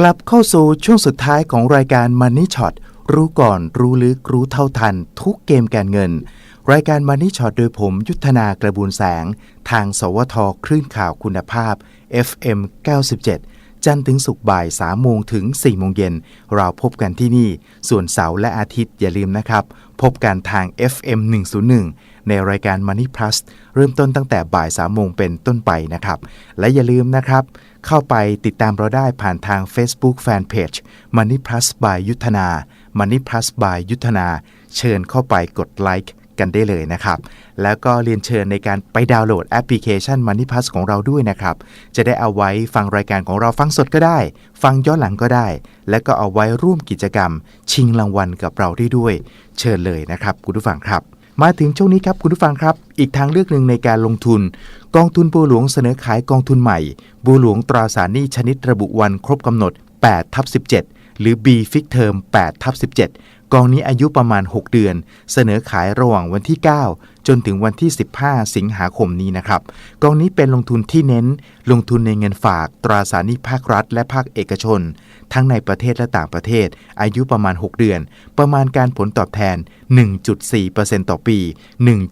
กลับเข้าสู่ช่วงสุดท้ายของรายการ Money Shot รู้ก่อนรู้ลึกรู้เท่าทัน ทุกเกมการเงิน รายการ Money Shot โดยผมยุทธนากระบูลแสง ทางสวทคลื่นข่าวคุณภาพ FM 97 จันทร์ถึงศุกร์บ่าย 3 โมงถึง 4 โมงเย็น เราพบกันที่นี่ ส่วนเสาร์และอาทิตย์อย่าลืมนะครับ พบกันทาง FM 101 ในรายการ Money Plus เริ่มต้นตั้งแต่บ่าย 3 โมงเป็นต้นไปนะครับ และอย่าลืมนะครับ เข้าไปติดตามเราได้ผ่านทาง Facebook Fanpage Money Plus by ยุทธนา Money Plus by ยุทธนา เชิญเข้าไปกดไลค์กันได้เลยนะครับ แล้วก็เรียนเชิญในการไปดาวน์โหลดแอปพลิเคชัน Money Plus ของเราด้วยนะครับ จะได้เอาไว้ฟังรายการของเราฟังสดก็ได้ ฟังย้อนหลังก็ได้ และก็เอาไว้ร่วมกิจกรรม ชิงรางวัลกับเราได้ด้วย เชิญเลยนะครับคุณผู้ฟังครับ มาถึงช่วงนี้ครับคุณผู้ฟังครับ อีกทางเลือกหนึ่งในการลงทุน กองทุนบัวหลวงเสนอขายกองทุนใหม่บัวหลวงตราสารหนี้ชนิดระบุวันครบกำหนด8ทับ17 หรือ B ฟิกเทอม8ทับ17 กองนี้อายุประมาณ 6 เดือน เสนอขายระหว่างวันที่ 9 จนถึงวันที่ 15 สิงหาคมนี้นะครับ กองนี้เป็นลงทุนที่เน้น ลงทุนในเงินฝาก ตราสารหนี้ภาครัฐ และภาคเอกชน ทั้งในประเทศและต่างประเทศ อายุประมาณ 6 เดือน ประมาณการผลตอบแทน 1.4%ต่อปี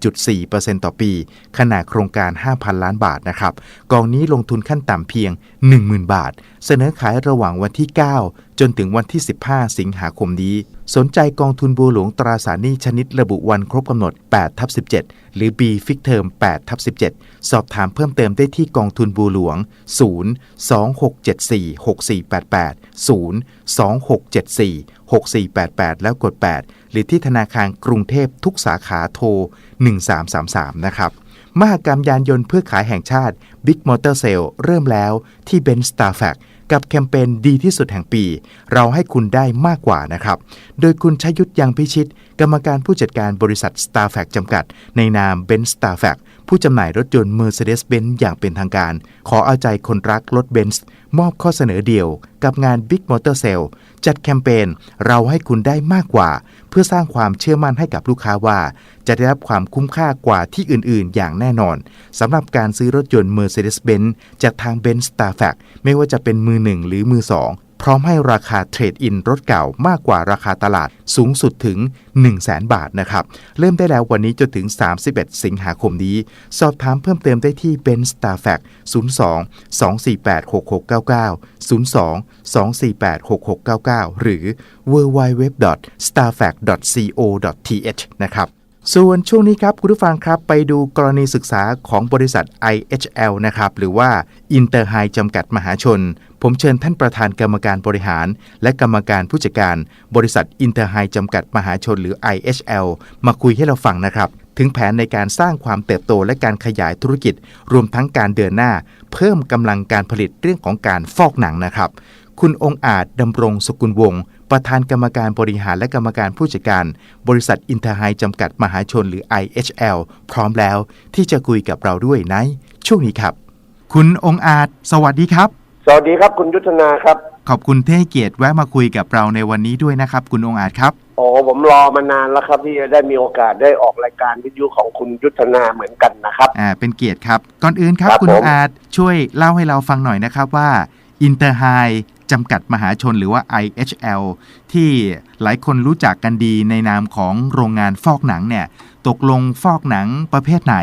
1.4%ต่อปี ขนาดโครงการ 5,000 ล้านบาทนะครับ กองนี้ลงทุนขั้นต่ำเพียง 10,000 บาท เสนอขายระหว่างวันที่ 9 จนถึงวันที่ 15 สิงหาคมนี้ สนใจกองทุนบัวหลวงตราสารหนี้ชนิดระบุวันครบกำหนด8ทับ17 หรือ B ฟิกเทอม8ทับ17 สอบถามเพิ่มเติมได้ที่กองทุนบัวหลวง 0 2674 6488 0 2674 6488 แล้วกด 8 หรือที่ธนาคารกรุงเทพทุกสาขาโทร 1333 นะครับ มหกรรมยานยนต์เพื่อขายแห่งชาติ Big Motor Sale เริ่มแล้วที่ b e n s t a r f a c กับแคมเปญดีที่สุดแห่งปี เราให้คุณได้มากกว่านะครับ โดยคุณชยุทธยังพิชิตกรรมการผู้จัดการบริษัท Starfact จำกัด ในนาม b e n Starfact ผู้จำหน่ายรถยนต์ Mercedes-Benz อย่างเป็นทางการ ขอเอาใจคนรักรถเบนซ์มอบข้อเสนอเดียว กับงาน Big Motor Sale จัดแคมเปญเราให้คุณได้มากกว่า เพื่อสร้างความเชื่อมั่นให้กับลูกค้าว่า จะได้รับความคุ้มค่ากว่าที่อื่น ๆ อย่างแน่นอนสำหรับการซื้อรถยนต์ Mercedes-Benz จากทาง b e n z Starfact ไม่ว่าจะเป็นมือหนึ่งหรือมือสอง พร้อมให้ราคาเทรดอินรถเก่ามากกว่าราคาตลาดสูงสุดถึง 1 0 0 0 0แบาทนะครับ เริ่มได้แล้ววันนี้จนถึง 31 สิงหาคมนี้ สอบถามเพิ่มเติมได้ที่ b e n z s t a r f a c 02 248 6699 02 248 6699 หรือ www.starfac.co.th นะครับส่วนช่วงนี้ครับคุณผู้ฟังครับ ไปดูกรณีศึกษาของบริษัท IHL นะครับ หรือว่า Interhigh จำกัดมหาชน ผมเชิญท่านประธานกรรมการบริหาร และกรรมการผู้จัดการ บริษัท Interhigh จำกัดมหาชนหรือ IHL มาคุยให้เราฟังนะครับ ถึงแผนในการสร้างความเติบโตและการขยายธุรกิจ รวมทั้งการเดินหน้า เพิ่มกำลังการผลิตเรื่องของการฟอกหนังนะครับ คุณองอาจดำรงสกุลวงศ์ประธานกรรมการบริหารและกรรมการผู้จัดการ บริษัทอินเตอร์ไฮจำกัดมหาชนหรือ IHL พร้อมแล้วที่จะคุยกับเราด้วยในช่วงนี้ครับ คุณองอาจ สวัสดีครับ สวัสดีครับคุณยุทธนาครับ ขอบคุณที่ให้เกียรติแวะมาคุยกับเราในวันนี้ด้วยนะครับ คุณองค์อาจครับ โอ้ผมรอมานานแล้วครับที่จะได้มีโอกาสได้ออกรายการวิทยุของคุณยุทธนาเหมือนกันนะครับ อ่า เป็นเกียรติครับ ก่อนอื่นครับ ครับคุณผมองค์อาจช่วยเล่าให้เราฟังหน่อยนะครับว่าอินเตอร์ไฮจำกัดมหาชนหรือว่า IHL ที่หลายคนรู้จักกันดีในนามของโรงงานฟอกหนังเนี่ย ตกลงฟอกหนังประเภทไหน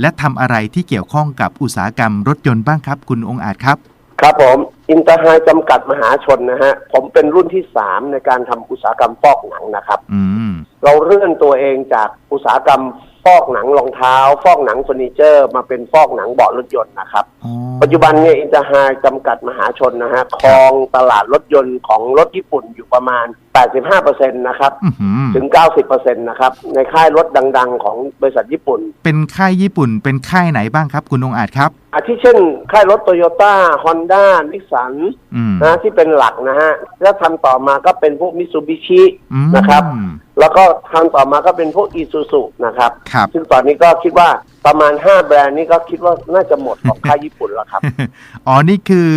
และทำอะไรที่เกี่ยวข้องกับอุตสาหกรรมรถยนต์บ้างครับ คุณองค์อาจครับ ครับผม อินเตอร์ไฮจำกัดมหาชนนะฮะ ผมเป็นรุ่นที่สามในการทำอุตสาหกรรมฟอกหนังนะครับ อืม เราเลื่อนตัวเองจากอุตสาหกรรมฟฟอกหนังรองเท้า ฟอกหนังเฟอร์นิเจอร์ มาเป็นฟอกหนังเบาะรถยนต์นะครับ อ๋อปัจจุบันเนี่ยอินเตอร์ไฮจำกัดมหาชนนะฮะครองตลาดรถยนต์ของรถญี่ปุ่นอยู่ประมาณ85%นะครับอื้อหือถึง 90%นะครับในค่ายรถดัง ๆ ของบริษัทญี่ปุ่น เป็นค่ายญี่ปุ่น เป็นค่ายไหนบ้างครับ คุณองค์อาจครับ อาทิเช่น ค่ายรถโตโยต้าฮอนด้านิสสันอืมนะที่เป็นหลักนะฮะ แล้วทำต่อมาก็เป็นพวกมิ t ซูบิชิ อืมนะครับ แล้วก็ทำต่อมาก็เป็นพวกอีซูซุนะครับ ครับ ซึ่งตอนนี้ก็คิดว่าประมาณ 5 แบรนด์นี้ก็คิดว่าน่าจะหมดของค่ายญี่ปุ่นแล้วครับ อ๋อ นี่คือ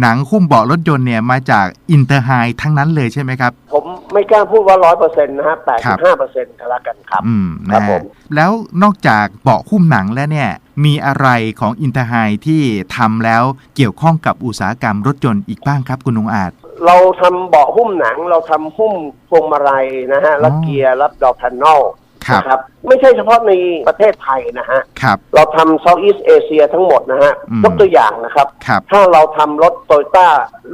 หนังหุ้มเบาะรถยนต์เนี่ยมาจากอินเตอร์ไฮทั้งนั้นเลยใช่ไหมครับผมไม่กล้าพูดว่าร้อยเปอร์เซ็นต์นะฮะแปดครัสิบบห้าเปอร์เซ็นต์ก็แล้วกันครับ อืมครันะบผฮะมแล้วนอกจากเบาะหุ้มหนังแล้วเนี่ย มีอะไรของอินเตอร์ไฮที่ทำแล้วเกี่ยวข้องกับอุตสาหกรรมรถยนต์อีกบ้างครับคุณองค์อาจ เราทำเบาะหุ้มหนัง เราทำหุ้มพวงมาลัยนะฮะและอ๋อเกียร์รับดอกแพนนลครับนะครับ ไม่ใช่เฉพาะในประเทศไทยนะฮะครับเราทำเซาท์อีสเอเชียทั้งหมดนะฮะอืมยกตัวอย่างนะครับครับถ้าเราทำรถโตโยต้า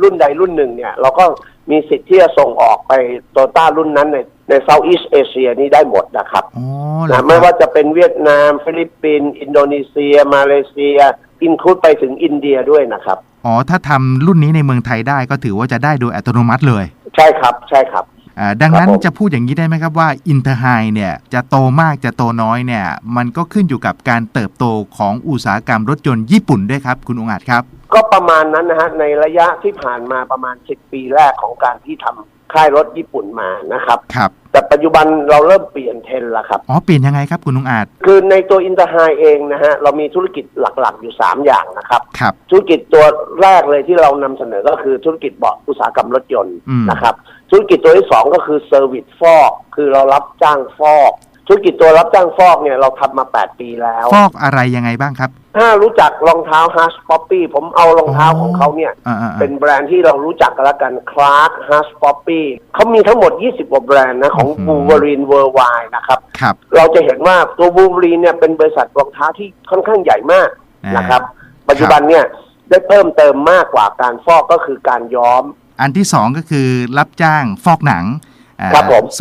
รุ่นใดรุ่นหนึ่งเนี่ย เราก็ มีสิทธิ์ที่จะส่งออกไปโตโยต้ารุ่นนั้นในในเซาท์อีสเอเชียนี้ได้หมดนะครับอ๋อเหรอนะไม่ว่าจะเป็นเวียดนาม ฟิลิปปินส์อินโดนีเซีย มาเลเซีย อินคลูดไปถึงอินเดียด้วยนะครับ อ๋อ ถ้าทำรุ่นนี้ในเมืองไทยได้ก็ถือว่าจะได้โดยอัตโนมัติเลยใช่ครับใช่ครับ อ่าดังนั้นครับผม จะพูดอย่างนี้ได้ไหมครับว่าอินเตอร์ไฮเนี่ยจะโตมากจะโตน้อยเนี่ย มันก็ขึ้นอยู่กับการเติบโตของอุตสาหกรรมรถยนต์ญี่ปุ่นด้วยครับ คุณองค์อาจครับ ก็ประมาณนั้นนะฮะในระยะที่ผ่านมาประมาณ10ปีแรกของการที่ทำค่ายรถญี่ปุ่นมานะครับ ครับ แต่ปัจจุบันเราเริ่มเปลี่ยนเทรนด์แล้วครับ อ๋อ เปลี่ยนยังไงครับคุณองค์อาจ คือในตัวอินเตอร์ไฮเองนะฮะ เรามีธุรกิจหลักๆอยู่ 3 อย่างนะครับ ครับ ธุรกิจตัวแรกเลยที่เรานำเสนอก็คือธุรกิจเบาะอุตสาหกรรมรถยนต์อืมนะครับ ธุรกิจตัวที่สองก็คือเซอร์วิสฟอก คือเรารับจ้างฟอก ธุรกิจตัวรับจ้างฟอกเนี่ยเราทำมา 8 ปีแล้วฟอกอะไรยังไงบ้างครับ ถ้ารู้จักรองเท้า Hush Poppy ผมเอารองเท้าของเขาเนี่ยอ่าๆๆเป็นแบรนด์ที่เรารู้จักกันแล้วกัน Clark Hush Poppy เขามีทั้งหมด 20กว่าแบรนด์นะของอื้อหือ Wolverine Worldwide นะครับครับ เราจะเห็นว่าตัว Wolverine เนี่ยเป็นบริษัทรองเท้าที่ค่อนข้างใหญ่มากอ่านนะครับ ปัจจุบันเนี่ยได้เพิ่มเติมมากกว่าการฟอกก็คือการย้อม อันที่สองก็คือรับจ้างฟอกหนังอ่าครับผม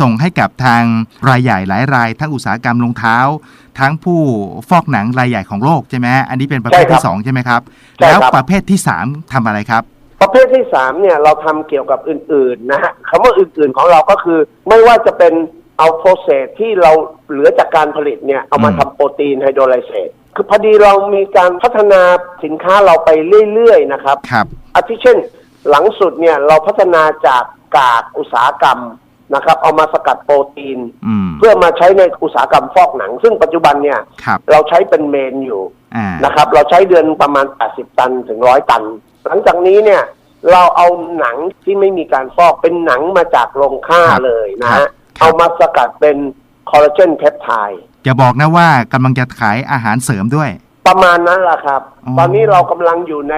ส่งให้กับทางรายใหญ่หลายราย ทั้งอุตสาหกรรมรองเท้า ทั้งผู้ฟอกหนังรายใหญ่ของโลกใช่ไหมอันนี้เป็นประเภทใช่ครับที่สองใช่ไหมครับใช่แล้วครับประเภทที่สามทำอะไรครับ ประเภทที่สามเนี่ยเราทำเกี่ยวกับอื่นๆนะฮะคำว่าอื่นๆของเราก็คือไม่ว่าจะเป็นเอาโปรเซสที่เราเหลือจากการผลิตเนี่ยเอามาอืมทำโปรตีนไฮโดรไลเซตคือพอดีเรามีการพัฒนาสินค้าเราไปเรื่อยๆนะครับครับอาทิเช่น หลังสุดเนี่ยเราพัฒนาจากกากอุตสาหกรรม นะครับ เอามาสกัดโปรตีน อืม เพื่อมาใช้ในอุตสาหกรรมฟอกหนัง ซึ่งปัจจุบันเนี่ยครับ เราใช้เป็นเมนอยู่อ่า นะครับ เราใช้เดือนประมาณ 80 ตันถึง 100 ตัน หลังจากนี้เนี่ย เราเอาหนังที่ไม่มีการฟอกเป็นหนังมาจากโรงฆ่าครับเลยนะครัฮะบ เอามาสกัดเป็นคอลลาเจนเพปไทด์ อย่าบอกนะว่ากำลังจะขายอาหารเสริมด้วย ประมาณนั้นแหละครับ อ๋อ ตอนนี้เรากำลังอยู่ใน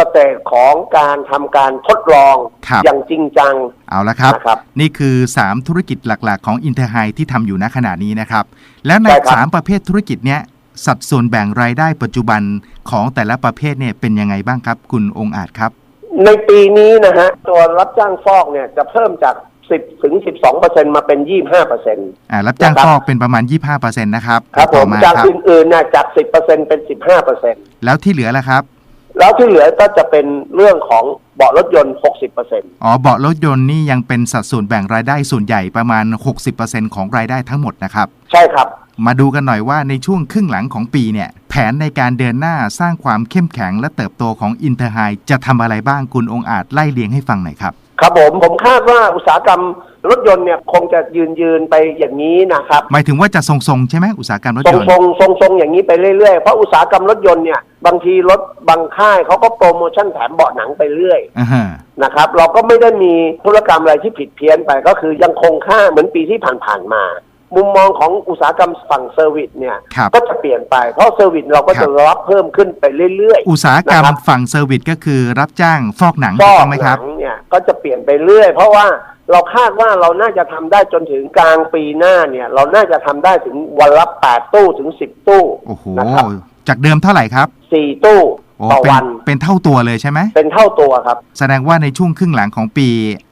สเตจของการทำการทดลองครับอย่างจริงจังเอาละครับ นะครับ นี่คือ 3 ธุรกิจหลักๆ ของอินเ r อร์ไฮที่ทำอยู่ณขณะนี้นะครับ แล้วใน ใช่ครับ 3 ประเภทธุรกิจเนี้ยสัดส่วนแบ่งรายได้ปัจจุบันของแต่ละประเภทเนี่ยเป็นยังไงบ้างครับ คุณองค์อาจครับ ในปีนี้นะฮะตัวรับจ้างฟอกเนี่ยจะเพิ่มจาก 10 ถึง 12เปอร์เซ็นมาเป็น 25เปอร์เซ็นต์อ่ารับจ้างนะครับ ฟอกเป็นประมาณ 25%นะครับครับผต่อมมาจากครับ อื่นๆนะจาก 10เปอร์เซ็นเป็น 15เปอร์เซ็นต์แล้วที่เหลือล่ะครับ แล้วที่เหลือก็จะเป็นเรื่องของเบาะรถยนต์ 60เปอร์เซ็นต์อ๋อเบาะรถยนต์นี่ยังเป็นสัดส่วนแบ่งรายได้ส่วนใหญ่ประมาณ 60%ของรายได้ทั้งหมดนะครับ ใช่ครับ มาดูกันหน่อยว่าในช่วงครึ่งหลังของปีเนี่ย แผนในการเดินหน้าสร้างความเข้มแข็งและเติบโตของอินเ r อร์ไฮจะทำอะไรบ้างคุณองค์อาจไล่เลียงให้ฟังหน่อยครับ ครับผมผมคาดว่าอุตสาหกรรมรถยนต์เนี่ยคงจะยืนยืนๆไปอย่างนี้นะครับหมายถึงว่าจะทรงๆใช่ไหมอุตสาหกรรมรถทรงยนต์ ทรงทรงทรงๆอย่างนี้ไปเรื่อยๆ เพราะอุตสาหกรรมรถยนต์เนี่ยบางทีรถบางค่ายเขาก็โปรโมชั่นแถมเบาะหนังไปเรื่อยอ่าฮะนะครับเราก็ไม่ได้มีธุรกรรมอะไรที่ผิดเพี้ยนไปก็คือยังคงค่าเหมือนปีที่ผ่านๆมา มุมมองของอุตสาหกรรมฝั่งเซอร์วิสเนี่ยครับ ก็จะเปลี่ยนไปเพราะเซอร์วิสเราก็ครัจะบรับเพิ่มขึ้นไปเรื่อยอุตสาหกรรมนะครับฝั่งเซอร์วิสก็คือรับจ้างฟอกหนังๆถูก็กต้องไหมคหรันับ งเนี่ยก็จะเปลี่ยนไปเรื่อย เพราะว่าเราคาดว่าเราน่าจะทำได้จนถึงกลางปีหน้าเนี่ย เราน่าจะทำได้ถึงวันละแปดตู้ถึงสิบตู้โอ้โห นะครับจากเดิมเท่าไหร่ครับสี่ตู้โอ้ต่อเป็นวันเป็นเท่าตัวเลยใช่ไหม เป็นเท่าตัวครับ แสดงว่าในช่วงครึ่งหลังของปี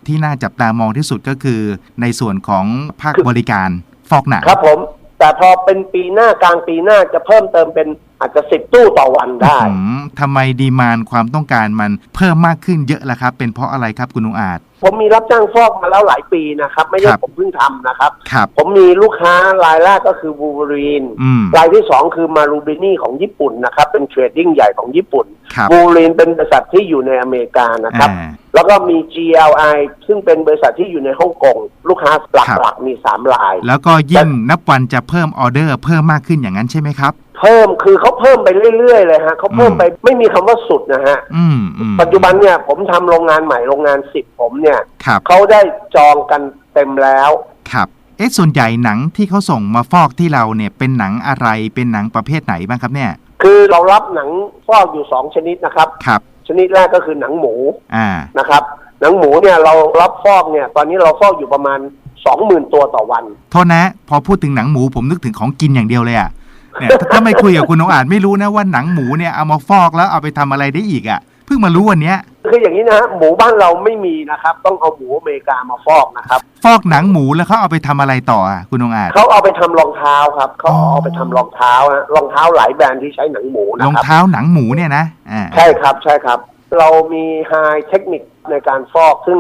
ที่น่าจับตามองที่สุดก็คือ ในส่วนของภาคคือบริการ ฟอกหนัง ครับผม แต่พอเป็นปีหน้ากลางปีหน้าจะเพิ่มเติมเป็น อาจจะสิบตู้ต่อวันได้อืมทำไมดีมานความต้องการมันเพิ่มมากขึ้นเยอะล่ะครับ เป็นเพราะอะไรครับคุณองอาจ ผมมีรับจ้างฟอกมาแล้วหลายปีนะครับ ไม่ใช่ครับ ผมเพิ่งทำนะครับ ครับ ผมมีลูกค้ารายแรกก็คือบูเบรีนอืมรายที่สองคือมารูบินีของญี่ปุ่นนะครับ เป็นเทรดดิ้งใหญ่ของญี่ปุ่นครับบูเบรีนเป็นบริษัทที่อยู่ในอเมริกานะครับ อ่า แล้วก็มี GLI ซึ่งเป็นบริษัทที่อยู่ในฮ่องกงลูกค้าหครับลักๆมีสามราย แล้วก็ยิ่งนับวันจะเพิ่มออเดอร์เพิ่มมากขึ้นอย่างนั้นใช่ไหมครับ เพิ่มคือเขาเพิ่มไปเรื่อยๆเลยฮะเขาเพิ่มอืมไปไม่มีคำว่าสุดนะฮะอืมอืมปัจจุบันเนี่ยผมทำโรงงานใหม่โรงงานสิบผมเนี่ยครับเขาได้จองกันเต็มแล้วครับเอ๊ะส่วนใหญ่หนังที่เขาส่งมาฟอกที่เราเนี่ยเป็นหนังอะไรเป็นหนังประเภทไหนบ้างครับเนี่ย คือเรารับหนังฟอกอยู่สองชนิดนะครับครับชนิดแรกก็คือหนังหมูอ่านะครับ หนังหมูเนี่ยเรารับฟอกเนี่ย ตอนนี้เราฟอกอยู่ประมาณสองหมื่นตัวต่อวัน โทษนะ พอพูดถึงหนังหมูผมนึกถึงของกินอย่างเดียวเลยอะ เนี่ยถ้าไม่คุยกับคุณองอาจไม่รู้นะว่าหนังหมูเนี่ยเอามาฟอกแล้วเอาไปทำอะไรได้อีกอะเพิ่งมารู้วันเนี้ยคืออย่างนี้นะฮะหมูบ้านเราไม่มีนะครับ ต้องเอาหมูอเมริกามาฟอกนะครับ ฟอกหนังหมูแล้วเขาเอาไปทำอะไรต่ออะคุณองอาจเขาเอาไปทำรองเท้าครับเขาอ๋อเอาไปทำรองเท้าฮะรองเท้าหลายแบรนด์ที่ใช้หนังหมูรนะองครับเท้าหนังหมูเนี่ยนะอ่าใช่ครับใช่ครับ เรามีไฮเทคนิคในการฟอกซึ่ง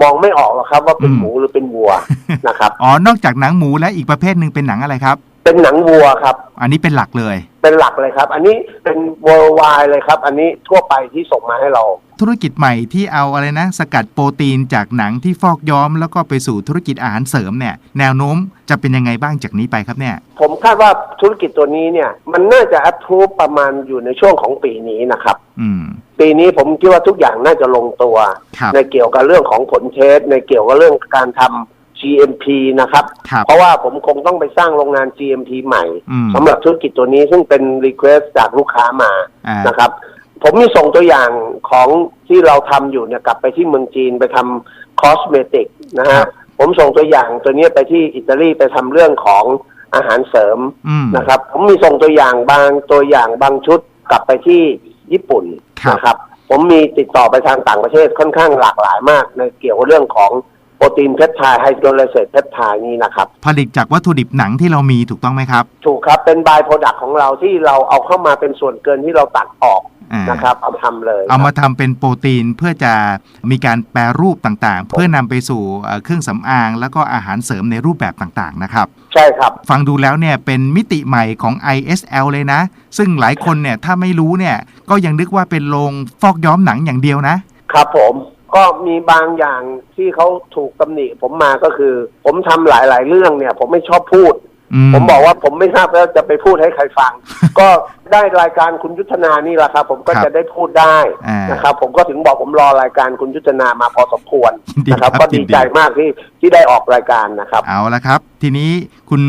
มองไม่ออกหรอกครับว่าเป็นหมูหรือเป็นวัวนะครับ อ๋อ นอกจากหนังหมูแล้วอีกประเภทหนึ่งเป็นหนังอะไรครับ เป็นหนังวัวครับ อันนี้เป็นหลักเลย เป็นหลักเลยครับ อันนี้เป็น worldwide เลยครับ อันนี้ทั่วไปที่ส่งมาให้เรา ธุรกิจใหม่ที่เอาอะไรนะ สกัดโปรตีนจากหนังที่ฟอกย้อม แล้วก็ไปสู่ธุรกิจอาหารเสริมเนี่ย แนวโน้มจะเป็นยังไงบ้างจากนี้ไปครับเนี่ย ผมคาดว่าธุรกิจตัวนี้เนี่ย มันน่าจะ approve ประมาณอยู่ในช่วงของปีนี้นะครับ อืม ปีนี้ผมคิดว่าทุกอย่างน่าจะลงตัว ครับ ในเกี่ยวกับเรื่องของผลเทสในเกี่ยวกับเรื่องการทำ GMP นะครับ ครับ เพราะว่าผมคงต้องไปสร้างโรงงาน GMP ใหม่อืม สำหรับธุรกิจตัวนี้ซึ่งเป็น request จากลูกค้ามาอ่า นะครับ ผมมีส่งตัวอย่างของที่เราทำอยู่เนี่ยกลับไปที่เมืองจีนไปทำคอสเมติกนะครัฮะบ ผมส่งตัวอย่างตัวนี้ไปที่อิตาลีไปทำเรื่องของอาหารเสริม อืม นะครับผมมีส่งตัวอย่างบางตัวอย่างบางชุดกลับไปที่ญี่ปุ่นครับ นะครับ ผมมีติดต่อไปทางต่างประเทศค่อนข้างหลากหลายมากในเกี่ยวกับเรื่องของ โปรตีนเพปไทด์ไฮโดรเลเซตเพปไทด์นี่นะครับ ผลิตจากวัตถุดิบหนังที่เรามีถูกต้องไหมครับ ถูกครับเป็นบายโปรดักของเราที่เราเอาเข้ามาเป็นส่วนเกินที่เราตัดออกอ่าน นะครับ เอาทำเลยเอามาครับทำเป็นโปรตีนเพื่อจะมีการแปรรูปต่างๆ เพื่อนำไปสู่เอ่อเครื่องสำอาง แล้วก็อาหารเสริมในรูปแบบต่างๆนะครับ ใช่ครับ ฟังดูแล้วเนี่ยเป็นมิติใหม่ของ ISL เลยนะ ซึ่งหลายคนเนี่ยถ้าไม่รู้เนี่ยก็ยังนึกว่าเป็นโรงฟอกย้อมหนังอย่างเดียวนะ ครับผม ก็มีบางอย่างที่เขาถูกตำหนิผมมาก็คือ ผมทำหลายๆ เรื่องเนี่ย ผมไม่ชอบพูดอืมผมบอกว่าผมไม่ทราบแล้วจะไปพูดให้ใครฟัง ก็ได้รายการคุณยุทธนานี่แหละครับ ผมก็ครับจะได้พูดได้อ่านนะครับ ผมก็ถึงบอกผมรอรายการคุณยุทธนามาพอสมควรยินดีนะครับ ครับก็ยิดีนดี ใจมากที่ที่ได้ออกรายการนะครับ เอาละครับ ทีนี้คุณ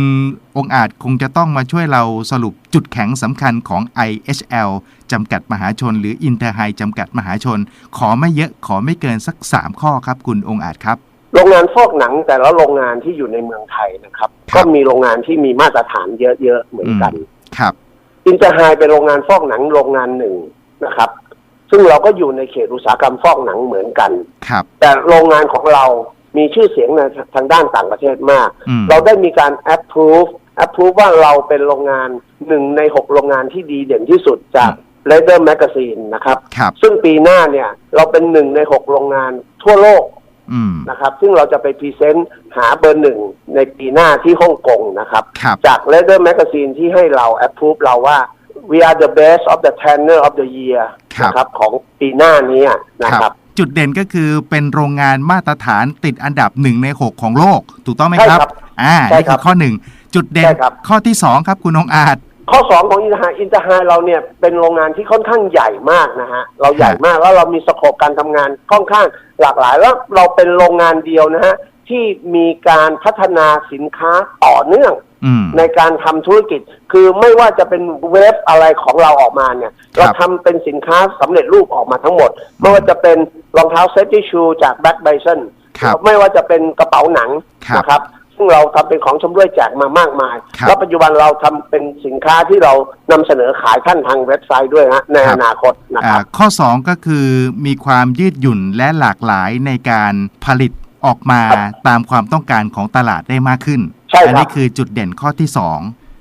องค์อาจคงจะต้องมาช่วยเราสรุปจุดแข็งสำคัญของ IHL จำกัดมหาชน หรือ i n t e r h i จำกัดมหาชน ขอไม่เยอะขอไม่เกินสัก 3 ข้อครับ คุณองค์อาจครับ โรงงานฟอกหนังแต่ละโรงงานที่อยู่ในเมืองไทยนะครับครับ ก็มีโรงงานที่มีมาตรฐานเยอะๆเหมือนกันครับอินเตอร์ไฮเป็นโรงงานฟอกหนังโรงงานหนึ่งนะครับ ซึ่งเราก็อยู่ในเขตอุตสาหกรรมฟอกหนังเหมือนกันครับแต่โรงงานของเรามีชื่อเสียงในทางด้านต่างประเทศมากอืมเราได้มีการ approve approve ว่าเราเป็นโรงงานหนึ่งในหกโรงงานที่ดีเด่นที่สุดจาก Leather Magazine นะครับ ครับซึ่งปีหน้าเนี่ยเราเป็นหนึ่งในหกโรงงานทั่วโลกอืม นะครับ ซึ่งเราจะไปพรีเซนต์หาเบอร์หนึ่งในปีหน้าที่ฮ่องกงนะครับ ครับ จาก Leather Magazine ที่ให้เรา approve เราว่า we are the best of the tanner of the year ครับ นะครับของปีหน้านี้นะครับจุดเด่นก็คือเป็นโรงงานมาตรฐานติดอันดับหนึ่งใน 6 ของโลก ถูกต้องไหมครับ ใช่ครับอ่า ใช่นี่ครัคืบอข้อหนึ่ง จุดเด่นใช่ครับ ข้อที่ 2 ครับคุณองค์อาจ ข้อสองของอินเตอร์ไฮอินเตอร์ไฮเราเนี่ยเป็นโรงงานที่ค่อนข้างใหญ่มากนะฮะเราใหญ่มากแล้วเรามีสโคปการทำงานค่อนข้างหลากหลายแล้วเราเป็นโรงงานเดียวนะฮะที่มีการพัฒนาสินค้าต่อเนื่องอืมในการทำธุรกิจคือไม่ว่าจะเป็นเว็บอะไรของเราออกมาเนี่ยครับเราทำเป็นสินค้าสำเร็จรูปออกมาทั้งหมด ไม่ว่าจะเป็นรองเท้าเซฟตี้ชูจากแบ็ k ไบ s o n ครับไม่ว่าจะเป็นกระเป๋าหนังครับนะครับ ซึ่งเราทำเป็นของชำร่วยแจกมามากมายครับแล้วปัจจุบันเราทำเป็นสินค้าที่เรานำเสนอขายท่านทางเว็บไซต์ด้วยฮะในครัอบนาคตนะคอ่ารับข้อ 2 ก็คือมีความยืดหยุ่นและหลากหลายในการผลิตออกมาครับตามความต้องการของตลาดได้มากขึ้นใช่อัครันี้บคือจุดเด่นข้อที่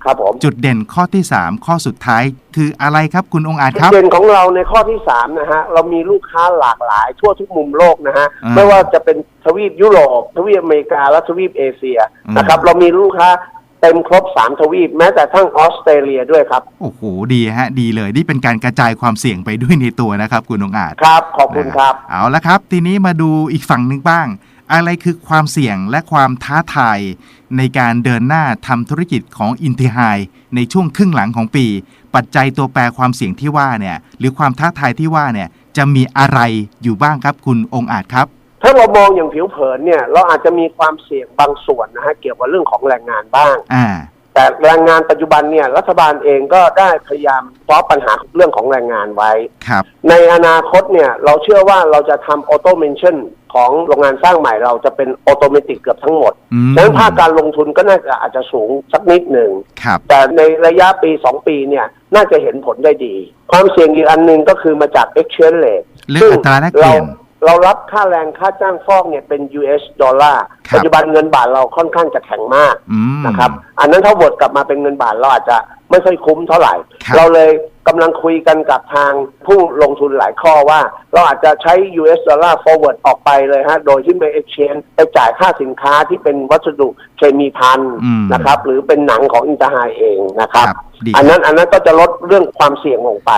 ครับผม2จุดเด่นข้อที่ 3 ข้อสุดท้ายคืออะไรครับคุณองค์อาจจุคดรับ เด่นของเราในข้อที่สามนะฮะเรามีลูกค้าหลากหลายทั่วทุกมุมโลกนะฮะอ่าไม่ว่าจะเป็นทวีปยุโรปทวีปอเมริกาและทวีปเอเชียอืม นะครับเรามีลูกค้าเต็มครบสามทวีปแม้แต่ทั้งออสเตรเลียด้วยครับ โอ้โหดีฮะดีเลยนี่เป็นการกระจายความเสี่ยงไปด้วยในตัวนะครับ คุณองค์อาจครับขอบคุณครับ นะเอาละครับ ทีนี้มาดูอีกฝั่งหนึ่งบ้าง อะไรคือความเสี่ยงและความท้าทายในการเดินหน้าทำธุรกิจของอินทิไฮในช่วงครึ่งหลังของปี ปัจจัยตัวแปรความเสี่ยงที่ว่าเนี่ยหรือความท้าทายที่ว่าเนี่ยจะมีอะไรอยู่บ้างครับคุณองค์อาจครับ ถ้าเรามองอย่างผิวเผินเนี่ยเราอาจจะมีความเสี่ยงบางส่วนนะฮะเกี่ยวกับเรื่องของแรงงานบ้างอ่าแต่แรงงานปัจจุบันเนี่ยรัฐบาลเองก็ได้พยายามซอฟปัญหาเรื่องของแรงงานไว้ครับในอนาคตเนี่ยเราเชื่อว่าเราจะทำออโตเมนชั่น ของโรงงานสร้างใหม่เราจะเป็นออโตเมติกเกือบทั้งหมดอืมดังนั้นภาคการลงทุนก็น่าจะอาจจะสูงสักนิดหนึ่งครับแต่ในระยะปี 2 ปีเนี่ยน่าจะเห็นผลได้ดี ความเสี่ยงอีกอันหนึ่งก็คือมาจาก exchange rate เรื่องอัตราแลกเปลี่ยน เราเรารับค่าแรงค่าจ้างฟอกเนี่ยเป็น US ดอลลาร์ครับ ปัจจุบันเงินบาทเราค่อนข้างจะแข็งมากอืม นะครับ อันนั้นถ้าวนกลับมาเป็นเงินบาทเราอาจจะไม่ค่อยคุ้มเท่าไหร่ ครับ เราเลยกำลังคุยกันกับทางผู้ลงทุนหลายข้อว่า เราอาจจะใช้ US ดอลลาร์ forward ออกไปเลยฮะ โดยที่ไม่ exchange ไปจ่ายค่าสินค้าที่เป็นวัสดุเคมีพันอืมนะครับ หรือเป็นหนังของอินเตอร์ไฮเองนะครับ ครับดีอันนั้นอันนั้นก็จะลดเรื่องความเสี่ยงลงไป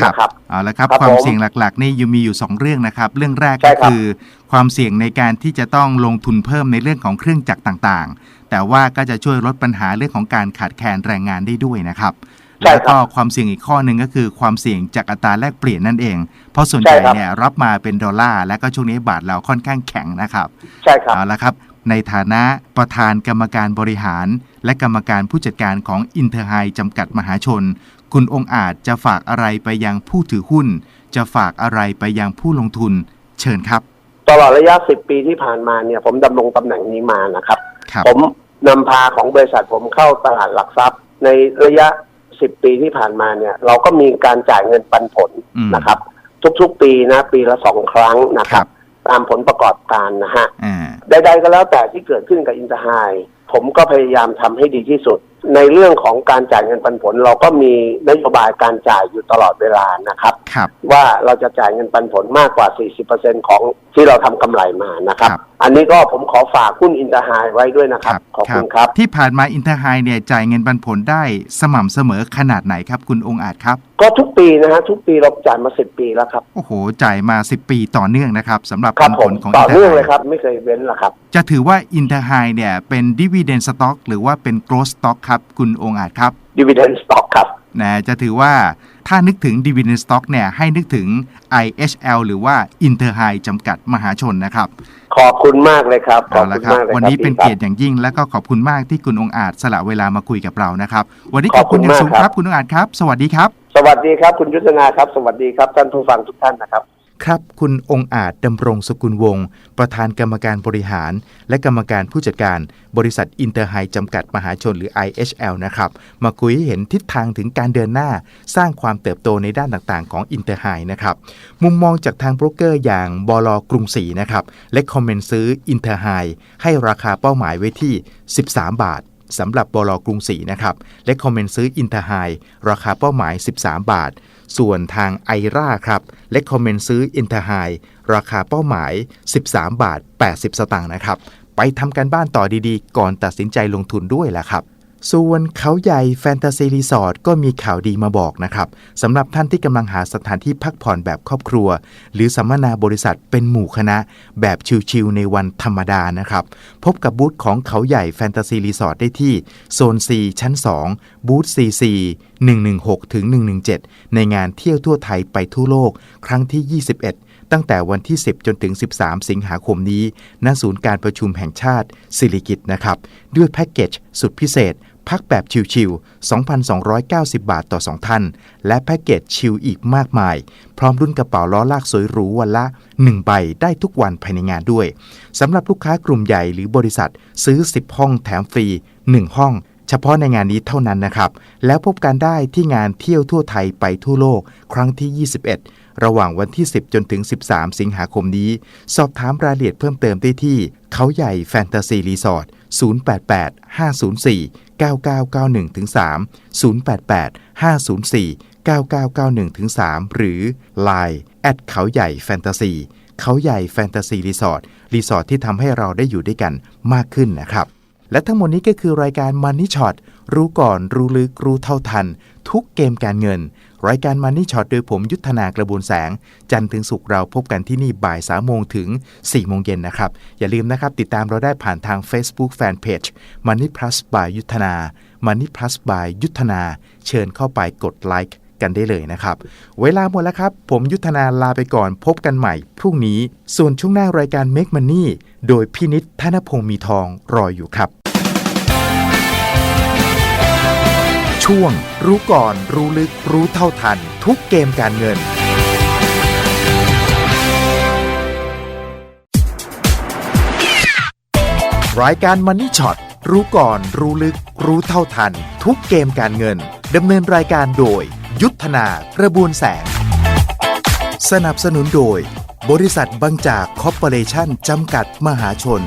ครับนะครับ เอาละครับครับความผมเสี่ยงหลักๆนี่อยู่มีอยู่ 2 เรื่องนะครับ เรื่องแรกใช่ก็ครับ คือ ความเสี่ยงในการที่จะต้องลงทุนเพิ่มในเรื่องของเครื่องจักรต่างๆ แต่ว่าก็จะช่วยลดปัญหาเรื่องของการขาดแคลนแรงงานได้ด้วยนะครับ ใช่ครับแล้วก็ความเสี่ยงอีกข้อหนึ่งก็คือความเสี่ยงจากอัตราแลกเปลี่ยนนั่นเอง เพราะส่วนใหญ่ใช่ครับ เนี่ยรับมาเป็นดอลลาร์และก็ช่วงนี้บาทเราค่อนข้างแข็งนะครับ ใช่ครับ เอาละครับ ในฐานะประธานกรรมการบริหาร และกรรมการผู้จัดการของอินเตอร์ไฮจำกัดมหาชน คุณองค์อาจจะฝากอะไรไปยังผู้ถือหุ้น จะฝากอะไรไปยังผู้ลงทุน เชิญครับ ตลอดระยะ 10 ปีที่ผ่านมาเนี่ยผมดำรงตำแหน่งนี้มานะครับครับผมนำพาของบริษัทผมเข้าตลาดหลักทรัพย์ ในระยะ 10 ปีที่ผ่านมาเนี่ย เราก็มีการจ่ายเงินปันผลอืมนะครับ ทุกๆ ปีนะปีละสองครั้งนะคครัรับบตามผลประกอบการนะฮะอ่าใดๆก็แล้วแต่ที่เกิดขึ้นกับอินเตอร์ไฮผมก็พยายามทำให้ดีที่สุด ในเรื่องของการจ่ายเงินปันผล เราก็มีนโยบายการจ่ายอยู่ตลอดเวลานะครับ ครับ ว่าเราจะจ่ายเงินปันผลมากกว่า 40%ของที่เราทำกำไรมานะครับ ครับอันนี้ก็ผมขอฝากหุ้นอินเตอร์ไฮไว้ด้วยนะครับขอบคุณครับ ที่ผ่านมาอินเตอร์ไฮเนี่ยจ่ายเงินปันผลได้สม่ำเสมอขนาดไหนครับ คุณองค์อาจครับ ก็ทุกปีนะฮะทุกปีเราจ่ายมาสิบปีแล้วครับ โอ้โห จ่ายมา 10 ปีต่อเนื่องนะครับสำหรับครัปับนผผมลของต่ออินเตอเนื่องร์ไฮเลยครับ ไม่เคยเว้นหรอกครับ จะถือว่าอินเตอร์ไฮเนี่ยเป็นดิว i เดนสต็อกหรือว่าเป็น growth stock ครับ คุณองค์อาจครับ dividend stock ครับ นะจะถือว่าถ้านึกถึง dividend stock เนี่ยให้นึกถึง IHL หรือว่า Interhigh จำกัดมหาชนนะครับขอบคุณมากเลยครับขอเอาบละคุณครับมากเลยครับวันนี้เป็นพี่เกียรติอย่างยิ่ง และก็ขอบคุณมากที่คุณองค์อาจสละเวลามาคุยกับเรานะครับ วันนี้ขขออบบคุคุณณอย่างสูงมากคครัรับบคุณองค์อาจครับ สวัสดีครับ สวัสดีครับ คุณยุทธนาครับ สวัสดีครับท่านผู้ฟังทุกท่านนะครับ ครับ คุณองอาจดำรงสกุลวงศ์ประธานกรรมการบริหาร และกรรมการผู้จัดการบริษัทอินเตอร์ไฮจำกัดมหาชนหรือ IHL นะครับ มาคุยให้เห็นทิศทางถึงการเดินหน้า สร้างความเติบโตในด้านต่างๆ ของอินเตอร์ไฮนะครับ มุมมองจากทางโบรกเกอร์อย่างบลกรุงศรีนะครับ และคอมเมนต์ซื้ออินเตอร์ไฮให้ราคาเป้าหมายไว้ที่ 13 บาท สำหรับบลกรุงศรีนะครับและคอมเมนต์ซื้ออินเทอร์ไฮราคาเป้าหมาย 13 บาท ส่วนทางไอราครับและคอมเมนต์ซื้ออินเทอร์ไฮราคาเป้าหมาย 13 บาท 80 สตางค์นะครับ ไปทำการบ้านต่อดีๆ ก่อนตัดสินใจลงทุนด้วยล่ะครับ ส่วนเขาใหญ่แฟนตาซีรีสอร์ทก็มีข่าวดีมาบอกนะครับสำหรับท่านที่กำลังหาสถานที่พักผ่อนแบบครอบครัว หรือสัมมนาบริษัทเป็นหมู่คณะ แบบชิลๆในวันธรรมดานะครับ พบกับบูธของเขาใหญ่แฟนตาซีรีสอร์ทได้ที่ โซน C ชั้น 2 บูธ CC 116ถึง117 ในงานเที่ยวทั่วไทยไปทั่วโลก ครั้งที่ 21ตั้งแต่วันที่ 10 จนถึง 13 สิงหาคมนี้ ณ ศูนย์การประชุมแห่งชาติสิริกิตนะครับ ด้วยแพ็กเกจสุดพิเศษ พักแบบชิลๆ 2,290 บาทต่อ 2 ท่าน และแพ็กเกจชิลอีกมากมาย พร้อมรุ่นกระเป๋าล้อลากสวยหรูวันละ 1 ใบได้ทุกวันภายในงานด้วย สำหรับลูกค้ากลุ่มใหญ่หรือบริษัทซื้อ 10 ห้องแถมฟรี 1 ห้อง เฉพาะในงานนี้เท่านั้นนะครับ แล้วพบกันได้ที่งานเที่ยวทั่วไทยไปทั่วโลก ครั้งที่ 21ระหว่างวันที่ 10 จนถึง 13 สิงหาคมนี้ สอบถามรายละเอียดเพิ่มเติมได้ที่ เขาใหญ่แฟนตาซีรีสอร์ท 088 504 9991ถึง3 088 504 9991ถึง3หรือ Line แอดเขาใหญ่แฟนตาซีเขาใหญ่แฟนตาซีรีสอร์ทรีสอร์ทที่ทำให้เราได้อยู่ด้วยกันมากขึ้นนะครับ และทั้งหมดนี้ก็คือรายการ Money Shot รู้ก่อนรู้ลึกรู้เท่าทัน ทุกเกมการเงิน รายการ Money Shot โดยผมยุทธนากระบวนแสง จันทร์ถึงศุกร์เราพบกันที่นี่บ่าย3โมงถึง4โมงเย็นนะครับ อย่าลืมนะครับ ติดตามเราได้ผ่านทาง Facebook Fanpage Money Plus by ยุทธนา Money Plus by ยุทธนา เชิญเข้าไปกดไลค์กันได้เลยนะครับ เวลาหมดแล้วครับ ผมยุทธนาลาไปก่อนพบกันใหม่ พรุ่งนี้ส่วนช่วงหน้ารายการ Make Money โดยพี่นิดธนพงศ์มีทองรออยู่ครับ ช่วง รู้ก่อนรู้ลึกรู้เท่าทัน ทุกเกมการเงิน รายการ Money Shot รู้ก่อนรู้ลึกรู้เท่าทัน ทุกเกมการเงินดำเนินรายการโดย ยุทธนากระบวนแสง สนับสนุนโดย บริษัทบางจากคอร์ปอเรชั่นจำกัดมหาชน